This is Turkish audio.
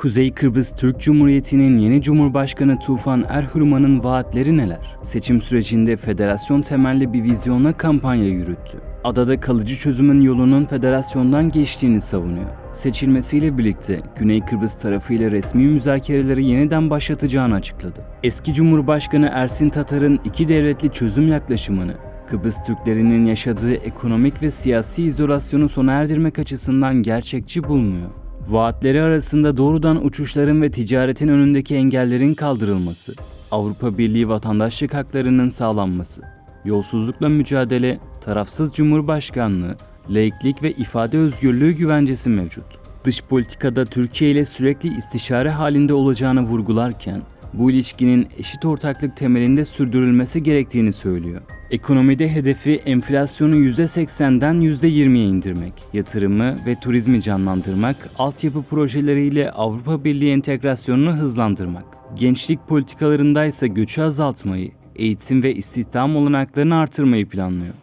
Kuzey Kıbrıs Türk Cumhuriyeti'nin yeni Cumhurbaşkanı Tufan Erhurman'ın vaatleri neler? Seçim sürecinde federasyon temelli bir vizyonla kampanya yürüttü. Adada kalıcı çözümün yolunun federasyondan geçtiğini savunuyor. Seçilmesiyle birlikte Güney Kıbrıs tarafıyla resmi müzakereleri yeniden başlatacağını açıkladı. Eski Cumhurbaşkanı Ersin Tatar'ın iki devletli çözüm yaklaşımını Kıbrıs Türklerinin yaşadığı ekonomik ve siyasi izolasyonu sona erdirmek açısından gerçekçi bulmuyor. Vaatleri arasında doğrudan uçuşların ve ticaretin önündeki engellerin kaldırılması, Avrupa Birliği vatandaşlık haklarının sağlanması, yolsuzlukla mücadele, tarafsız cumhurbaşkanlığı, laiklik ve ifade özgürlüğü güvencesi mevcut. Dış politikada Türkiye ile sürekli istişare halinde olacağını vurgularken, bu ilişkinin eşit ortaklık temelinde sürdürülmesi gerektiğini söylüyor. Ekonomide hedefi enflasyonu %80'den %20'ye indirmek, yatırımı ve turizmi canlandırmak, altyapı projeleriyle Avrupa Birliği entegrasyonunu hızlandırmak. Gençlik politikalarında ise göçü azaltmayı, eğitim ve istihdam olanaklarını artırmayı planlıyor.